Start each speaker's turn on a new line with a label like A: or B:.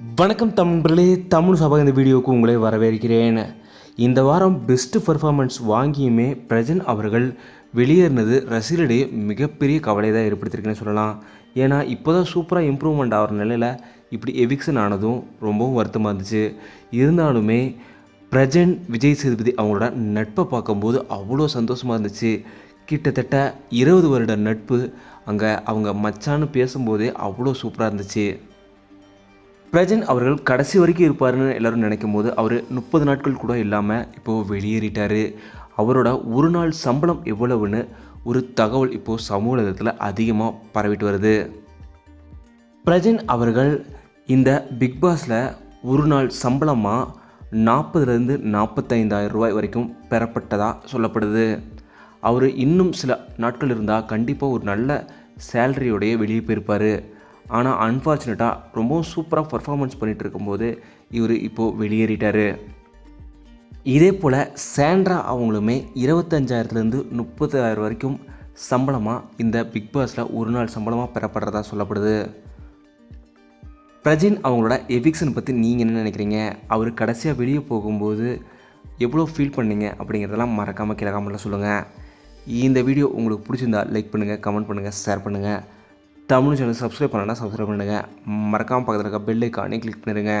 A: வணக்கம் தமிழர்களே தமிழ் சபா இந்த வீடியோவுக்கு உங்களை வரவேற்கிறேன். இந்த வாரம் பெஸ்ட் பெர்ஃபார்மன்ஸ் வாங்கியுமே பிரஜன் அவர்கள் வெளியேறினது ரசிகர்களிடையே மிகப்பெரிய கவலை தான் ஏற்படுத்தியிருக்குன்னு சொல்லலாம். ஏன்னா இப்போ தான் சூப்பராக இம்ப்ரூவ்மெண்ட் ஆகிற நிலையில் இப்படி எவிக்ஷன் ஆனதும் ரொம்பவும் வருத்தமாக இருந்துச்சு. இருந்தாலுமே பிரஜன் விஜய் சேதுபதி அவங்களோட நட்பை பார்க்கும்போது அவ்வளோ சந்தோஷமாக இருந்துச்சு. கிட்டத்தட்ட இருபது வருட நட்பு அங்கே அவங்க மச்சான்னு பேசும்போதே அவ்வளோ சூப்பராக இருந்துச்சு. பிரஜன் அவர்கள் கடைசி வரைக்கும் இருப்பாருன்னு எல்லோரும் நினைக்கும் போது அவர் முப்பது நாட்கள் கூட இல்லாமல் இப்போது வெளியேறிட்டார். அவரோட ஒரு நாள் சம்பளம் எவ்வளவுன்னு ஒரு தகவல் இப்போது சமூக அதிகமாக பரவிட்டு வருது. பிரஜன் அவர்கள் இந்த பிக் பாஸில் ஒரு நாள் சம்பளமாக நாற்பதுலேருந்து நாற்பத்தைந்தாயிரம் ரூபாய் வரைக்கும் பெறப்பட்டதாக சொல்லப்படுது. அவர் இன்னும் சில நாட்கள் இருந்தால் கண்டிப்பாக ஒரு நல்ல சேலரியோடைய வெளியே போயிருப்பார். ஆனால் அன்ஃபார்ச்சுனேட்டாக ரொம்பவும் சூப்பராக பர்ஃபார்மன்ஸ் பண்ணிகிட்டு இருக்கும்போது இவர் இப்போது வெளியேறிட்டார். இதே போல் சாண்ட்ரா அவங்களுமே இருபத்தஞ்சாயிரத்துலேருந்து முப்பதாயிரம் வரைக்கும் சம்பளமாக இந்த பிக் பாஸில் ஒரு நாள் சம்பளமாக பெறப்படுறதா சொல்லப்படுது. பிரஜின் அவங்களோட எவிக்ஷன் பற்றி நீங்கள் என்ன நினைக்கிறீங்க? அவர் கடைசியாக வெளியே போகும்போது எவ்வளோ ஃபீல் பண்ணீங்க? அப்படிங்கிறதெல்லாம் மறக்காமல் கீழே கமெண்ட்டில் சொல்லுங்கள் இந்த வீடியோ உங்களுக்கு பிடிச்சிருந்தா லைக் பண்ணுங்கள் கமெண்ட் பண்ணுங்கள் ஷேர் பண்ணுங்கள் தமிழ் சேனல் சப்ஸ்கிரைப் பண்ணனா சப்ஸ்கிரைப் பண்ணுங்கள் மறக்காமல் பக்கத்தில் இருக்க பெல் ஐக்கானே கிளிக் பண்ணிடுங்க.